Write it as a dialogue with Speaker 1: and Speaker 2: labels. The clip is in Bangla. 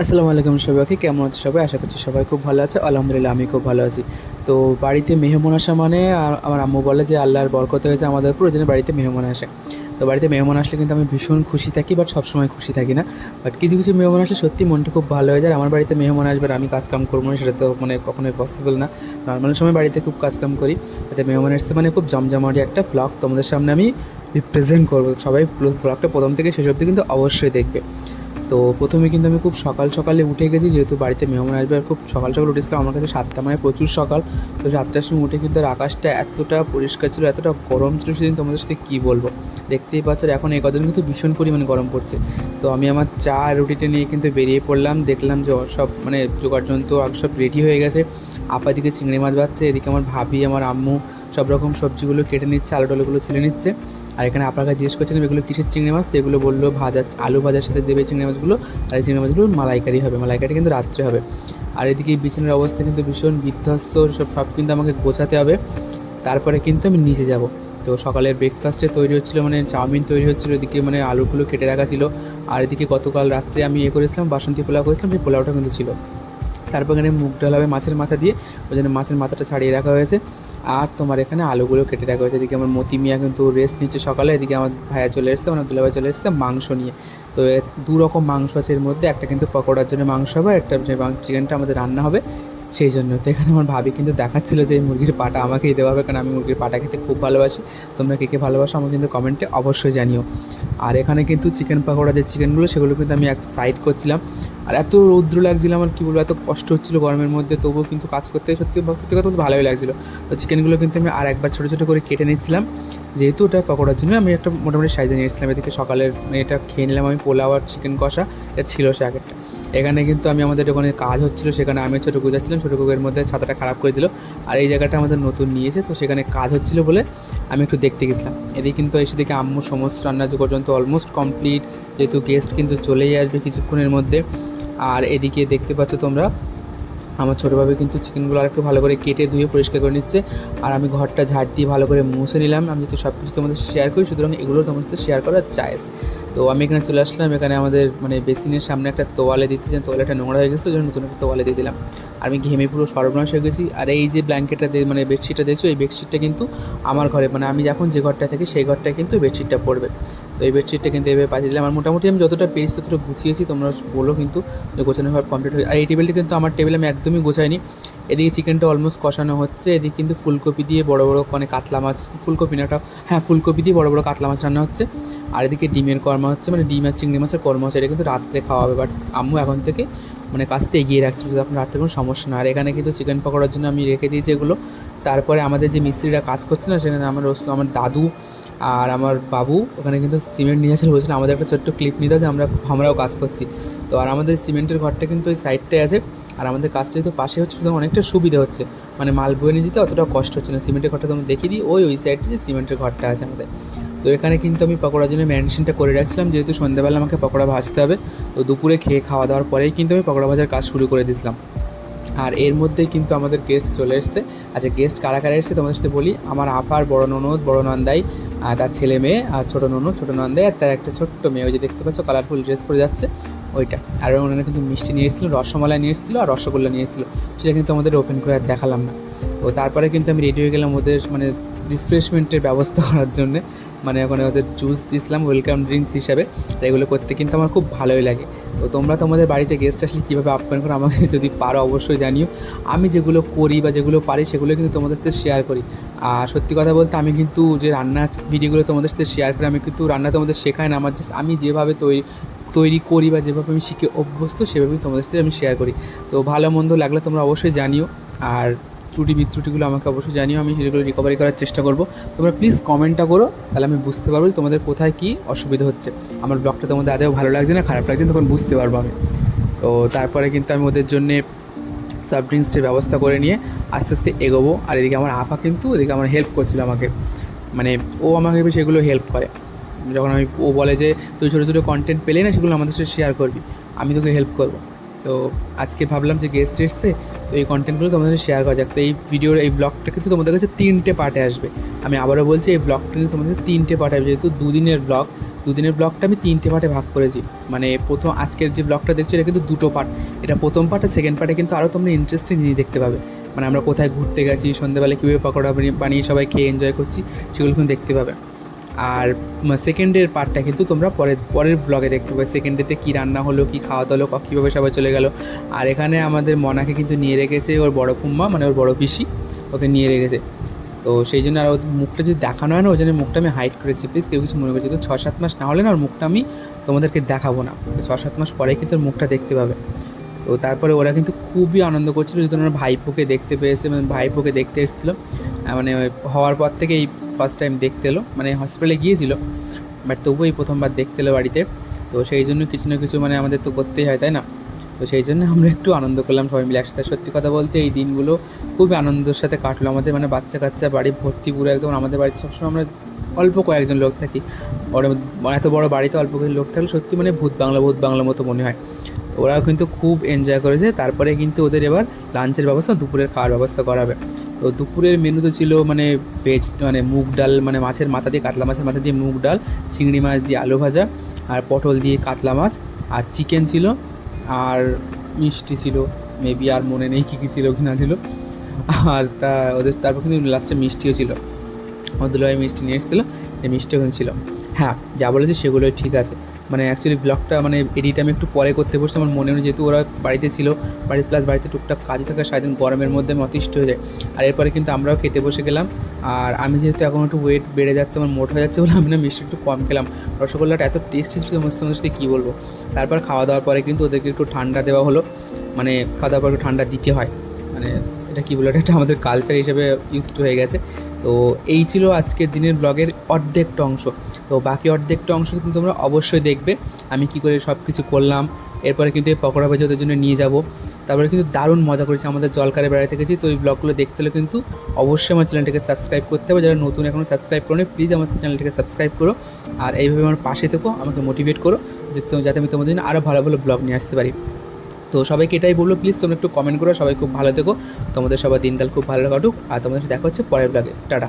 Speaker 1: আসসালামু আলাইকুম সবাইকে, কেমন আছে সবাই? আশা করছি সবাই খুব ভালো আছে। আলহামদুলিল্লাহ, আমি খুব ভালো আছি। তো বাড়িতে মেহমান আসা মানে আমার আম্মু বলে যে, আল্লাহর বরকত হয়েছে আমাদের জন্য বাড়িতে মেহমান আসে। তো বাড়িতে মেহমান আসলে কিন্তু আমি ভীষণ খুশি থাকি বাট সবসময় খুশি থাকি না। বাট কিছু কিছু মেহমান আসলে সত্যি মনটা খুব ভালো হয়ে যায়। আমার বাড়িতে মেহমান আসবে আর আমি কাজকাম করব না, সেটা তো মানে কখনোই পসিবল না। নর্মাল সময় বাড়িতে খুব কাজকাম করি। তাতে মেহমান আসতে মানে খুব জমজমাটি একটা ব্লগ তোমাদের সামনে আমি রিপ্রেজেন্ট করব। সবাই ব্লগটা প্রথম থেকে শেষ অবধি কিন্তু অবশ্যই দেখবে। তো প্রথমে কিন্তু আমি খুব সকাল সকালে উঠে গেছি, যেহেতু বাড়িতে মেহমান আসবে আর খুব সকাল সকাল উঠেছিলাম আমার কাছে সাতটা মানে প্রচুর সকাল। তো সাতটার সময় উঠে কিন্তু আকাশটা এতটা পরিষ্কার ছিল, এতটা গরম ছিল সেদিন তোমাদের সাথে কী বলব? দেখতেই পাচ্ছ এখন এই কদিন কিন্তু ভীষণ পরিমাণে গরম পড়ছে। তো আমি আমার চা রুটিটা নিয়ে কিন্তু বেরিয়ে পড়লাম, দেখলাম যে সব মানে জোগাড় যন্ত্র আর সব রেডি হয়ে গেছে। আপা দিকে চিংড়ি মাছ বাচ্ছে এদিকে আমার ভাবি, আমার আম্মু সব রকম সবজিগুলো কেটে নিচ্ছে আলু টালুগুলো ছেলে নিচ্ছে। আর এখানে আপনারা জিজ্ঞেস করছিলাম, এগুলো কিসের চিংড়ি মাছ? তো এগুলো বলল ভাজা, আলু ভাজার সাথে দেবে চিংড়ি মাছগুলো, আর এই চিংড়ি মাছগুলো মালাইকারি হবে মালাইকারি কিন্তু রাত্রে হবে। আর এদিকে বিছানার অবস্থা কিন্তু ভীষণ বিধ্বস্ত, সব সব কিন্তু আমাকে গোছাতে হবে। তারপরে কিন্তু আমি নিচে যাব। তো সকালের ব্রেকফাস্টে তৈরি হচ্ছিল মানে চাউমিন তৈরি হচ্ছিল, এদিকে মানে আলুগুলো কেটে রাখা ছিল। আর এদিকে গতকাল রাত্রে আমি ইয়ে করেছিলাম, বাসন্তী পোলাও করেছিলাম, সেই পোলাওটা কিন্তু ছিল। তারপর এখানে মুগ ডাল হবে মাছের মাথা দিয়ে, ওই জন্য মাছের মাথাটা ছাড়িয়ে রাখা হয়েছে। আর তোমার এখানে আলুগুলো কেটে রাখা হয়েছে। এদিকে আমার মতি মিয়া কিন্তু রেস্ট নিচ্ছে সকালে, এদিকে আমার ভাইয়া চলে এসছে মানে দুলাভাই চলে এসছে মাংস নিয়ে। তো দু রকম মাংস আছে এর মধ্যে, একটা কিন্তু পকোড়ার জন্য মাংস হবে, একটা চিকেনটা আমাদের রান্না হবে, সেই জন্য। তো এখানে আমার ভাবি কিন্তু দেখাচ্ছিল যে এই মুরগির পাটা আমাকেই দেওয়া হবে, কারণ আমি মুরগির পাটা খেতে খুব ভালোবাসি। তোমরা কে কে ভালোবাসো আমাকে কিন্তু কমেন্টে অবশ্যই জানিও। আর এখানে কিন্তু চিকেন পকোড়া যে চিকেনগুলো সেগুলো কিন্তু আমি এক সাইড করছিলাম। আর এত রৌদ্র লাগছিল আমার, কী বলব, এত কষ্ট হচ্ছিল গরমের মধ্যে, তবুও কিন্তু কাজ করতে সত্যি সত্যি কথা বলতে ভালোই লাগছিল। তো চিকেনগুলো কিন্তু আমি আর একবার ছোটো ছোটো করে কেটে নিচ্ছিলাম। যেহেতু ওটা পকোড়ার জন্য, আমি একটা মোটামুটি সাইজে নিয়ে এসেছিলাম। এদিকে সকালের এটা খেয়ে নিলাম আমি, পোলাও আর চিকেন কষা, এটা ছিল সে আগেরটা। এখানে কিন্তু আমি আমাদের ওখানে কাজ হচ্ছিল, সেখানে আমি ছোটো যাচ্ছিলাম, ছোটো কুকের মধ্যে ছাতাটা খারাপ করে দিল। আর এই জায়গাটা আমাদের নতুন নিয়েছে, তো সেখানে কাজ হচ্ছিল বলে আমি একটু দেখতে গেছিলাম। এদিকে কিন্তু এসে দেখে আম্মু সমস্ত রান্না পর্যন্ত অলমোস্ট কমপ্লিট যেহেতু গেস্ট কিন্তু চলেই আসবে কিছুক্ষণের মধ্যে। আর এদিকে দেখতে পাচ্ছ তোমরা, আমার ছোটোভাবে কিন্তু চিকেনগুলো আরেকটু ভালো করে কেটে ধুয়ে পরিষ্কার করে নিচ্ছে। আর আমি ঘরটা ঝাড় দিয়ে ভালো করে মুছে নিলাম। আমি যেহেতু সব কিছু তোমাদের শেয়ার করি, সুতরাং এগুলো তোমার সাথে শেয়ার করার চাইস তো আমি এখানে চলে আসলাম। এখানে আমাদের মানে বেসিনের সামনে একটা তোয়ালে দিতে তোয়ালেটা নোংরা হয়ে গেছে ওই জন্য নতুন একটা তোয়ালে দিয়ে দিলাম। আর আমি ঘেমে পুরো সর্বনাশ হয়ে গেছি। আর এই যে ব্ল্যাঙ্কেটটা মানে বেডশিটটা দিয়েছ, এই বেডশিটটা কিন্তু আমার ঘরে। মানে আমি যখন যে ঘরটা থাকি, সেই ঘরটায় কিন্তু বেডশিটটা পড়বে। তো এই বেডশিটটা কিন্তু এভাবে পাঠিয়ে দিলাম। আর মোটামুটি আমি যতটা পেয়েছি, ততটা গুছিয়েছি। তোমরা বলো কিন্তু যে গোছানো সব কমপ্লিট হয়ে আর এই টেবিলটা কিন্তু আমার টেবিল আমি একদমই গোছাইনি। এদিকে চিকেনটা অলমোস্ট কষানো হচ্ছে। এদিকে কিন্তু ফুলকপি দিয়ে বড় বড় মানে কাতলা মাছ, ফুলকপি না ওটা হ্যাঁ ফুলকপি দিয়ে বড় বড় কাতলা মাছ রান্না হচ্ছে। আর এদিকে ডিমের কর্মা হচ্ছে মানে ডিম আর চিংড়ি মাছের কর্মা হচ্ছে এটা কিন্তু রাত্রে খাওয়া হবে। বাট আম্মু এখন থেকে মানে কাজটা এগিয়ে রাখছে যাতে আপনার রাত্রে কোনো সমস্যা না আর এখানে কিন্তু চিকেন পকোড়ার জন্য আমি রেখে দিয়েছি এগুলো। তারপরে আমাদের যে মিস্ত্রিরা কাজ করছে না সেখানে আমার আমার দাদু আর আমার বাবু, ওখানে কিন্তু সিমেন্ট নিয়ে আসলে বলছিল, আমাদের একটা ছোট্ট ক্লিপ নিতে যে আমরা, আমরাও কাজ করছি। তো আর আমাদের সিমেন্টের ঘরটা কিন্তু ওই সাইডটায় আছে। আর আমাদের কাজটা যেহেতু পাশে হচ্ছে, সুতরাং অনেকটা সুবিধা হচ্ছে। মানে মাল বয়ে নিয়ে যেতে অতটা কষ্ট হচ্ছে না। সিমেন্টের ঘরটা তোমরা দেখিয়ে দিই, ওই ওই সাইডে যে সিমেন্টের ঘরটা আছে আমাদের। তো এখানে কিন্তু আমি পকোড়ার জন্য ম্যারিনেশনটা করে রাখছিলাম, যেহেতু সন্ধ্যাবেলা আমাকে পকোড়া ভাজতে হবে। তো দুপুরে খেয়ে খাওয়া দাওয়ার পরেই কিন্তু আমি পকোড়া ভাজার কাজ শুরু করে দিয়েছিলাম। আর এর মধ্যেই কিন্তু আমাদের গেস্ট চলে এসছে। আচ্ছা গেস্ট কারা কারা এসছে তোমাদের সাথে বলি? আমার আপার বড় ননদ, বড় নন্দাই তার ছেলে মেয়ে, আর ছোটো ননদ, ছোটো নন্দাই, আর তার একটা ছোট্ট মেয়ে। ওই যে দেখতে পাচ্ছ কালারফুল ড্রেস পরে যাচ্ছে। ওইটা। আর ওনারা কিন্তু মিষ্টি নিয়ে এসেছিল, রসমালাই নিয়ে এসেছিল আর রসগোল্লা নিয়ে এসেছিল। সেটা কিন্তু আমাদের ওপেন করে আর দেখালাম না। তো তারপরে কিন্তু আমি রেডি হয়ে গেলাম ওদের মানে রিফ্রেশমেন্টের ব্যবস্থা করার জন্য। মানে ওখানে ওদের জুস দিয়েছিলাম ওয়েলকাম ড্রিঙ্কস হিসাবে। এগুলো করতে কিন্তু আমার খুব ভালোই লাগে। তো তোমরা তোমাদের বাড়িতে গেস্ট আসলে কীভাবে আপ্যায়ন করো আমাকে যদি পারো অবশ্যই জানিও। আমি যেগুলো করি বা যেগুলো পারি সেগুলো কিন্তু তোমাদের সাথে শেয়ার করি। আর সত্যি কথা বলতে আমি কিন্তু যে রান্নার ভিডিওগুলো তোমাদের সাথে শেয়ার করি, আমি কিন্তু রান্না তোমাদের শেখাই না। আমার জাস্ট আমি যেভাবে তৈরি তৈরি করি বা যেভাবে আমি শিখে অভ্যস্ত সেভাবেই তোমাদের সাথে আমি শেয়ার করি। তো ভালো মন্দ লাগলে তোমরা অবশ্যই জানিও। আর ত্রুটি বিত্রুটিগুলো আমাকে অবশ্যই জানিও, আমি সেগুলো রিকভারি করার চেষ্টা করব। তোমরা প্লিজ কমেন্টটা করো, তাহলে আমি বুঝতে পারব তোমাদের কোথায় কী অসুবিধা হচ্ছে। আমার ব্লগটা তোমাদের আদেও ভালো লাগছে না, খারাপ লাগছে তখন বুঝতে পারব আমি। তো তারপরে কিন্তু আমি ওদের জন্যে সফট ড্রিঙ্কসটির ব্যবস্থা করে নিয়ে আস্তে আস্তে এগোবো। আর এদিকে আমার আপা কিন্তু, এদিকে আমার হেল্প করছিল আমাকে। মানে ও আমাকে সেগুলো হেল্প করে। যখন আমি ও বলে যে, তুই ছোটো ছোটো কন্টেন্ট পেলে না সেগুলো আমাদের সাথে শেয়ার করবি, আমি তোকে হেল্প করব। তো আজকে ভাবলাম যে গেস্ট এসছে, তো এই কন্টেন্টগুলো তোমাদের সাথে শেয়ার করা যাক। তো এই ভিডিওর এই ব্লগটা কিন্তু তোমাদের কাছে তিনটে পার্টে আসবে। আমি আবারও বলছি, এই ব্লগটা কিন্তু তোমাদের তিনটে পার্টে আসবে। যেহেতু দুদিনের ব্লগ দুদিনের ব্লগটা আমি তিনটে পার্টে ভাগ করেছি। মানে প্রথম, আজকের যে ব্লগটা দেখছ, এটা কিন্তু দুটো পার্ট এটা প্রথম পার্ট আর সেকেন্ড পার্টে কিন্তু আরও তোমরা ইন্টারেস্টিং জিনিস দেখতে পাবে। মানে আমরা কোথায় ঘুরতে গেছি সন্ধ্যেবেলা কীভাবে পকোড়া বানিয়ে- সবাই খেয়ে এনজয় করছি, সেগুলো কিন্তু দেখতে পাবে। আর সেকেন্ডের পার্টটা কিন্তু তোমরা পরের পরের ব্লগে দেখতে পাবে। সেকেন্ডেতে কী রান্না হলো, কী খাওয়া দাওয়া কীভাবে সবাই চলে গেল। আর এখানে আমাদের মনাকে কিন্তু নিয়ে রেখেছে ওর বড় কুম্মা মানে ওর বড় পিসি, ওকে নিয়ে রেখেছে। তো সেই জন্য আর ওর মুখটা যদি দেখানো হয় না, ওই জন্য মুখটা আমি হাইড করেছি প্লিজ কেউ কিছু মনে করছি। তো ছ সাত মাস না হলে না ওর মুখটা আমি তোমাদেরকে দেখাবো না। তো ছ সাত মাস পরে কিন্তু ওর মুখটা দেখতে পাবে। তো তারপরে ওরা কিন্তু খুবই আনন্দ করছিল যদি ওনার ভাইপোকে দেখতে পেয়েছে মানে ভাইপোকে দেখতে এসেছিল মানে হওয়ার পর থেকে এই ফার্স্ট টাইম দেখতে এলো মানে হসপিটালে গিয়েছিল বাট তবুও এই প্রথমবার দেখতে এলো বাড়িতে। তো সেই জন্য কিছু না কিছু মানে আমাদের তো করতেই হয়, তাই না? তো সেই জন্য আমরা একটু আনন্দ করলাম সবাই মিলে একসাথে। সত্যি কথা বলতে এই দিনগুলো খুবই আনন্দের সাথে কাটলো আমাদের মানে বাচ্চা কাচ্চা বাড়ি ভর্তি পুরো একদম আমাদের বাড়িতে। সবসময় আমরা অল্প কয়েকজন লোক থাকি। বড় এত বড় বাড়িতে অল্প কিছু লোক থাকলে সত্যি মানে ভূত বাংলা ভূত বাংলা মতো মনে হয়। ওরাও কিন্তু খুব এনজয় করেছে তারপরে কিন্তু ওদের এবার লাঞ্চের ব্যবস্থা, দুপুরের খাওয়ার ব্যবস্থা করাবে। তো দুপুরের মেনু তো ছিল মানে ভেজ মানে মুগ ডাল মানে মাছের মাথা দিয়ে, কাতলা মাছের মাথা দিয়ে মুগ ডাল, চিংড়ি মাছ দিয়ে আলু ভাজা, আর পটল দিয়ে কাতলা মাছ, আর চিকেন ছিল, আর মিষ্টি ছিল মেবি আর মনে নেই কী কী ছিল, কি না ছিল। আর তা ওদের, তারপর কিন্তু লাস্টে মিষ্টিও ছিল। ভাই মিষ্টি নিয়ে এসেছিল, এই মিষ্টি ওখানে ছিল। হ্যাঁ যা বলেছে সেগুলোই ঠিক আছে। মানে অ্যাকচুয়ালি ব্লগটা মানে এডিট আমি একটু পরে করতে বসছি, আমার মনে হয় যেহেতু ওরা বাড়িতে ছিল বাড়ি প্লাস বাড়িতে টুকটাক কাজ থাকা, সারাদিন গরমের মধ্যে আমি অতিষ্ঠ হয়ে যায় আর এরপরে কিন্তু আমরাও খেতে বসে গেলাম, আর আমি যেহেতু এখন একটু ওয়েট বেড়ে যাচ্ছে, আমার মোট হয়ে যাচ্ছে বলে আমি না মিষ্টি একটু কম খেলাম। রসগোল্লাটা এত টেস্টি ছিল সাথে কী বলব? তারপর খাওয়া দাওয়ার পরে কিন্তু ওদেরকে একটু ঠান্ডা দেওয়া হলো মানে খাওয়া দাওয়ার পর একটু ঠান্ডা দিতে হয়। মানে এটা কী বলে, এটা আমাদের কালচার হিসেবে ইউজড হয়ে গেছে। তো এই ছিল আজকের দিনের ব্লগের অর্ধেকটা অংশ। তো বাকি অর্ধেকটা অংশ কিন্তু তোমরা অবশ্যই দেখবে। আমি কি করে সব কিছু করলাম, এরপরে কিন্তু এই পকোড়া ভেজে ওদের জন্য নিয়ে যাব। তারপরে কিন্তু দারুণ মজা করেছি আমাদের জলকারে বেড়াতে গেছি। তো এই ব্লগগুলো দেখতে হলে কিন্তু অবশ্যই আমার চ্যানেলটাকে সাবস্ক্রাইব করতে হবে। যারা নতুন এখনও সাবস্ক্রাইব করো প্লিজ আমার চ্যানেলটাকে সাবস্ক্রাইব করো। আর এইভাবে আমার পাশে থেকো, আমাকে মোটিভেট করো। যাতে আমি তোমাদের জন্য আরও ভালো ভালো ব্লগ নিয়ে আসতে পারি। তো সবাইকে এটাই বলব প্লিজ তোমরা একটু কমেন্ট করো, সবাই খুব ভালো থেকো। তোমাদের সবার দিনকাল খুব ভালো কাটুক, আর তোমাদের দেখা হচ্ছে পরের ব্লগে টাটা।